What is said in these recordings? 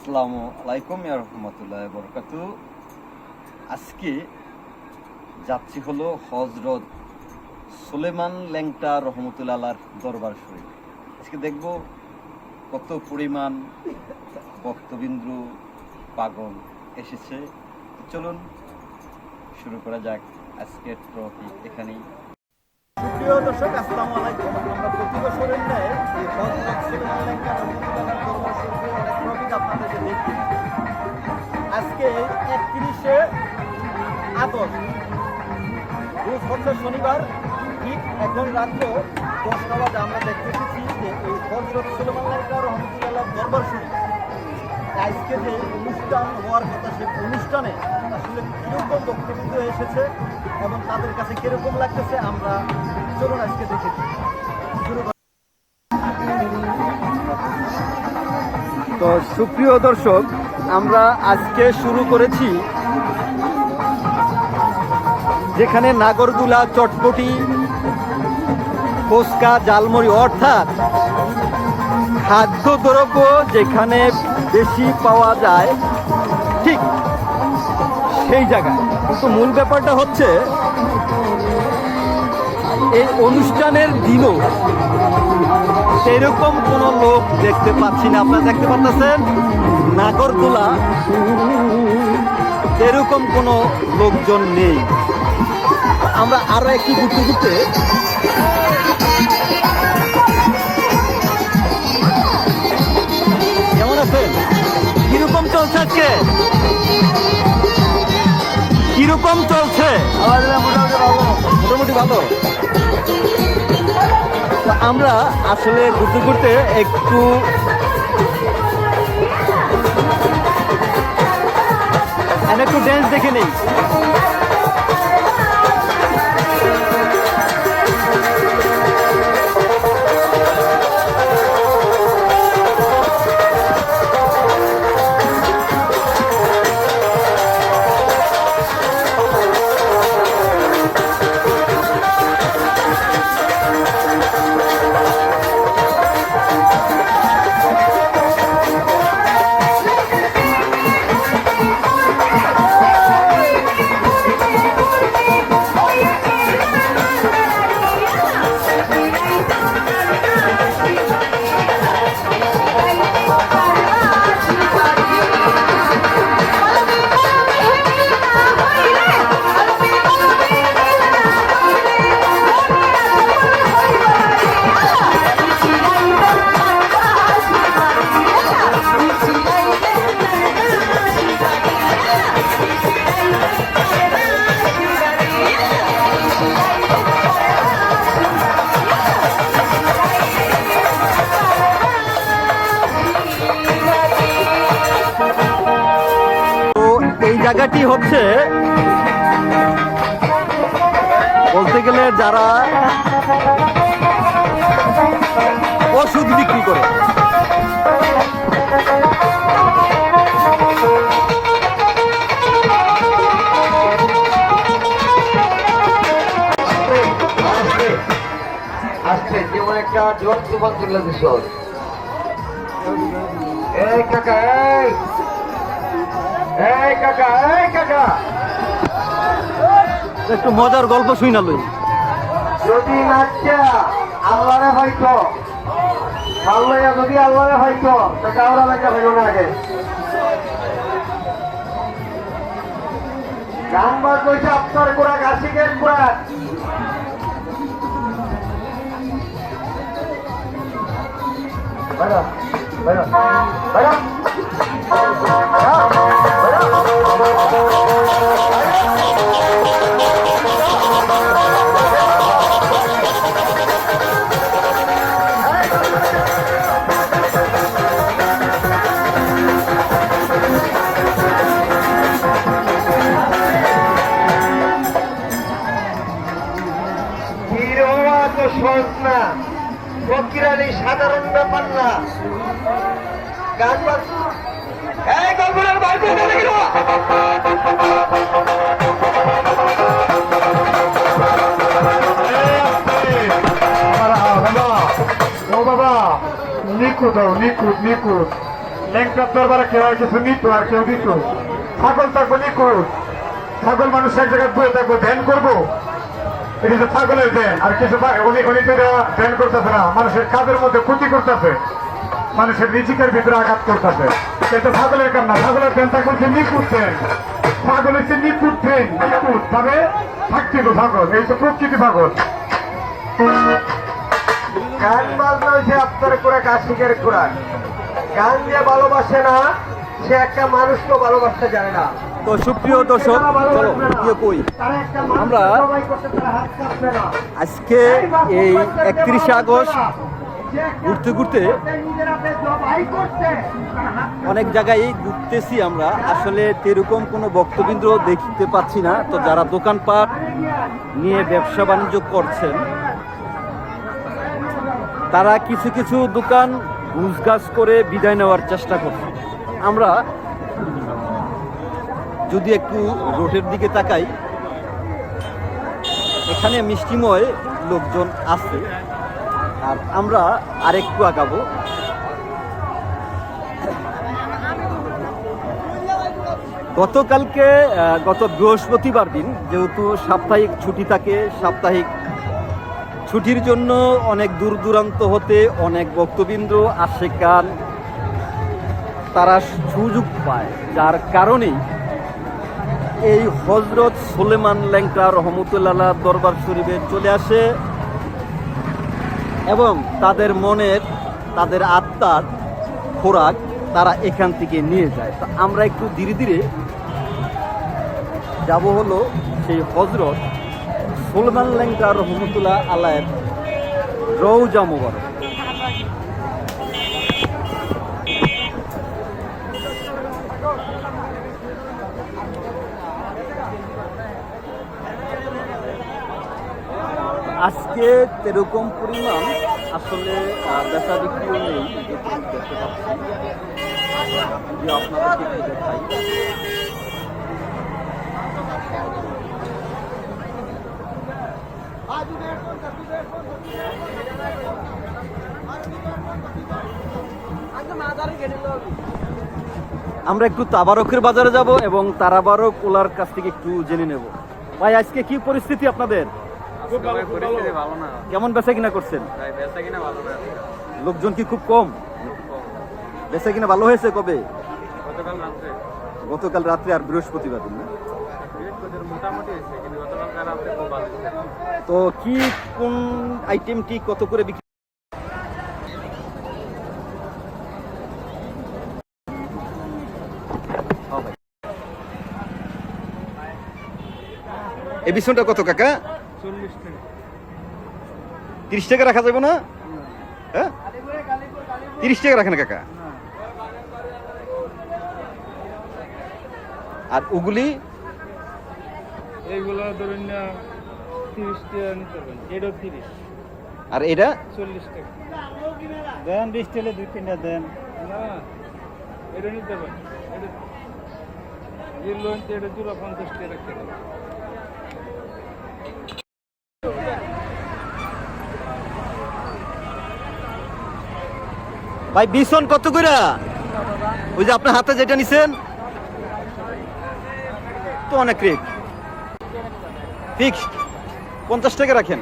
আসসালামু আলাইকুম রহমতুল্লাহ বরকাতু আজকে যাচ্ছি হলো হজরত সুলেমান ল্যাংটা রহমতুল্লাহর দরবার শরীফ। আজকে দেখব কত পরিমাণ ভক্তবিন্দু, পাগল এসেছে। চলুন শুরু করা যাক আজকের ট্রফিক এখানেই। প্রিয় দর্শক আসসালামু আলাইকুম আমরা প্রতি বছরের ন্যায় এই হজরত সুলেমান ল্যাংটা রহমতুল্লাহর আজকে একত্রিশে আগস্ট, রোজ হচ্ছে শনিবার, ঠিক এখন রাত্র দশটা বাজে আমরা দেখতে এসেছি যে এই হজরত সুলেমান ল্যাংটা রহমতুল্লাহ দরবার শরীফ আজকে যে অনুষ্ঠান হওয়ার কথা সেই অনুষ্ঠানে আসলে কীরকম বক্তব্য এসেছে এবং তাদের কাছে কীরকম লাগতেছে, আমরা চলুন আজকে দেখেছি শুরু তো সুপ্রিয় দর্শক আমরা আজকে শুরু করেছি, যেখানে নাগরদুলা, চটপটি, ফুচকা জালমুড়ি অর্থাৎ খাদ্যদ্রব্য যেখানে বেশি পাওয়া যায়, ঠিক সেই জায়গায়। কিন্তু মূল ব্যাপারটা হচ্ছে, এই অনুষ্ঠানের দিনও সেরকম কোনো লোক দেখতে পাচ্ছি না। আপনারা দেখতে পাচ্ছেন নাগরদোলা। এরকম কোনো লোকজন নেই। আমরা আরও একটু ঘুরতে ঘুরতে কেমন আছেন? কীরকম চলছে আজকে? কীরকম চলছে? মোটামুটি ভালো। তো আমরা আসলে ঘুরতে ঘুরতে একটু একটু ড্যান্স দেখে নেই। জায়গাটি হচ্ছে বলতে গেলে যারা ওষুধ বিক্রি করে। আসছে, যেমন একটা জোর তুফান তুলে দিস এই কাকা এই কাকা এই কাকা। একটু মজার গল্প শুই না লই। যদি নাচা আল্লাহরে হয়তো। আল্লাহ যদি আল্লাহরে হয়তো তা কাউরা লাগা হইল না আগে। গান বাজ আপনার গোড়া গাছিকের 来着，来着，来啊，来着，来。ছাগল থাকব ছাগল মানুষ এক জায়গায় ধ্যান করব। এটা ছাগলের ধ্যান। আর কিছু ধ্যান না। মানুষের কাজের মধ্যে ক্ষতি করতেছে। মানুষের ভিতরে আঘাত করতেছে। এটা ছাগলের কাম না ছাগলের থাকবে হচ্ছে নিখুঁত ধ্যান ছাগল হচ্ছে নিখুঁত ধ্যান নিখুঁত। ভাবে থাকছিল ছাগল। এই তো প্রকৃতি ছাগল। গান বাজনা হয়েছে আপনার করে কাশিকের কোরআন। গান যে ভালোবাসে না সে একটা মানুষকেও ভালোবাসতে জানে না। তো সুপ্রিয় দর্শক চলো গিয়ে কই? আমরা আজকে এই একত্রিশে আগস্ট ঘুরতে ঘুরতে অনেক জায়গায় ঘুরতেছি আমরা। আসলে সেরকম কোনো বক্তবিন্দ্র দেখতে পাচ্ছি না। তো যারা দোকানপাট নিয়ে ব্যবসা বাণিজ্য করছেন, তারা কিছু কিছু দোকান ঘুষগাছ করে বিদায় নেওয়ার চেষ্টা করছে। আমরা যদি একটু রোডের দিকে তাকাই, এখানে মিষ্টিময় লোকজন আছে। আর আমরা আরেকটু আগাবো। গতকালকে গত বৃহস্পতিবার দিন, যেহেতু সাপ্তাহিক ছুটি থাকে, সাপ্তাহিক ছুটির জন্য অনেক দূর দূরান্ত হতে অনেক বক্তবিন্দ্র আশেকান তারা সুযোগ পায়। যার কারণেই এই হজরত সুলেমান ল্যাংকা রহমতুল্লাহ দরবার শরীফে চলে আসে। এবং তাদের মনের, তাদের আত্মার খোরাক তারা এখান থেকে নিয়ে যায়। তো আমরা একটু ধীরে ধীরে যাব হলো সেই হজরত সুলমান ল্যাংকা রহমতুল্লাহ আলায়ের রৌজা মুবারক। আজকে এরকম পরিমাণ আসলে বেচা বিক্রিও নেই আমরা একটু তাবারকের বাজারে যাব এবং তারাবারক ওলার কাছ থেকে একটু জেনে নেব। ভাই, আজকে কি পরিস্থিতি আপনাদের? কেমন বেচা কিনা করছেন? লোকজন কি খুব কম? বেচা কিনা ভালো হয়েছে কবে? গতকাল রাত্রে। আর বৃহস্পতিবার দিন না? তো কি কোন আইটেমটি কত করে বিক্রি। এই বিছনটা কত কাকা? চল্লিশ টাকা। তিরিশ টাকা রাখা যাবে না? হ্যাঁ? তিরিশ টাকা রাখেন কাকা? আর ওগুলি এইগুলো ধরুন না তিরিশ টাকা নিতে পারেন। এটাও তিরিশ। আর এটা? চল্লিশ টাকা। দেন বিশ টাকা দুই তিনটা দেন। না এটা নিতে পারেন। এটা লোন এটা জোড়া পঞ্চাশ টাকা রাখতে পারেন ভাই, বিছন কত করে ওই যে আপনার হাতে যেটা নিছেন? তো অনেক রেট ফিক্সড পঞ্চাশ টাকা রাখেন।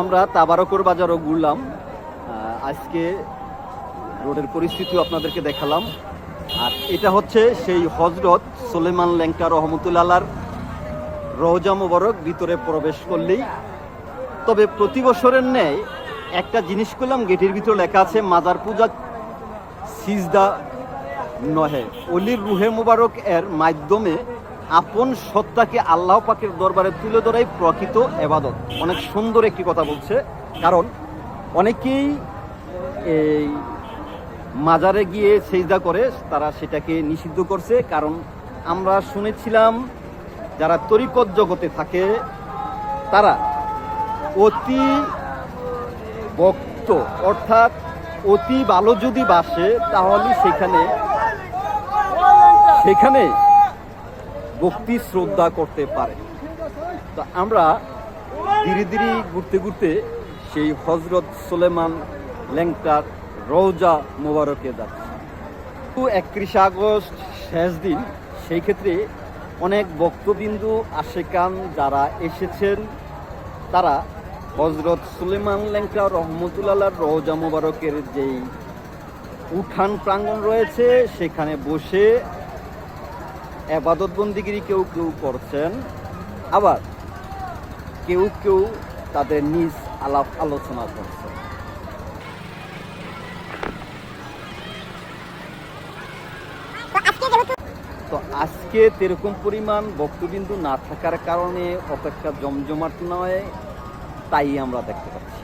আমরা তাবারকর বাজারও ঘুরলাম। আজকে রোডের পরিস্থিতিও আপনাদেরকে দেখালাম। আর এটা হচ্ছে সেই হজরত সোলেমান ল্যাংকা রহমতুল্লাহর রওজা মোবারক, ভিতরে প্রবেশ করলেই তবে প্রতি বছরের ন্যায় একটা জিনিস করলাম, গেটের ভিতরে লেখা আছে, মাজার পূজা সিজদা নহে। অলির রুহে মোবারক এর মাধ্যমে আপন সত্তাকে আল্লাহ পাকের দরবারে তুলে ধরাই প্রকৃত এবাদত। অনেক সুন্দর একটি কথা বলছে, কারণ অনেকেই এই মাজারে গিয়ে সেজদা করে, তারা সেটাকে নিষিদ্ধ করছে। কারণ আমরা শুনেছিলাম, যারা তরিকত জগতে থাকে, তারা অতি ভক্ত, অর্থাৎ অতি ভালো যদি বাসে, তাহলে সেখানে সেখানে ভক্তি শ্রদ্ধা করতে পারে। তো আমরা ধীরে ধীরে ঘুরতে ঘুরতে সেই হজরত সুলেমান ল্যাংটার রওজা মোবারকে যাচ্ছে। তো একত্রিশে আগস্ট শেষ দিন, সেই ক্ষেত্রে অনেক বক্তবিন্দু আশেকান যারা এসেছেন, তারা হজরত সুলেমান লেঙ্কা রহমতুল্লাহ রওজা মোবারকের যেই উঠান প্রাঙ্গণ রয়েছে, সেখানে বসে আবাদত বন্দিগিরি কেউ কেউ করছেন। আবার কেউ কেউ তাদের নিজ আলাপ আলোচনা করছে তো আজকে তেরকম পরিমাণ বক্তবিন্দু না থাকার কারণে অপেক্ষা জমজমাট নয়। তাই আমরা দেখতে পাচ্ছি।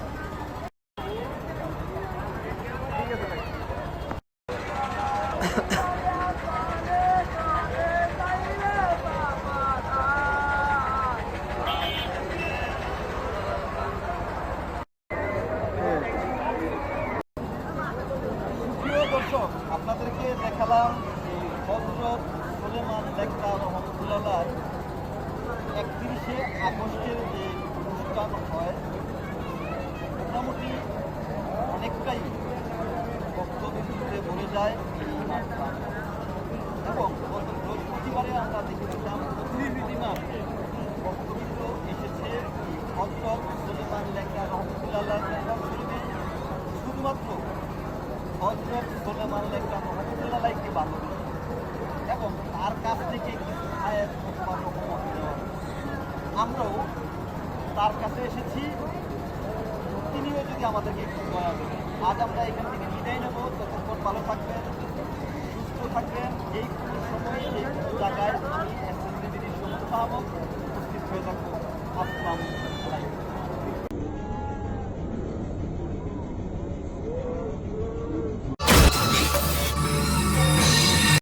আপনাদেরকে দেখালাম একত্রিশে আগস্টের যে অনুষ্ঠান হয় মোটামুটি অনেকটাই এবং গত বৃহস্পতিবারে আমরা দেখেছিলাম প্রতিনিধিমান বক্তব্য এসেছে হজরত সুলেমান লেখা রহমতুল্লাহ শুধুমাত্র হজরত সুলেমান লেখা রহমতুল্লাহকে ভালোবেসে এবং তার কাছ থেকে কিছু আয়াত আমরাও তার কাছে এসেছি। তিনিও যদি আমাদেরকে একটু দয়া করেন আজ আমরা এখান থেকে বিদায় নেব। ততক্ষণ ভালো থাকবেন, সুস্থ থাকবেন। এই সময় এই জায়গায় আমি এস এস সমস্ত উপস্থিত হয়ে থাকব আসসালামু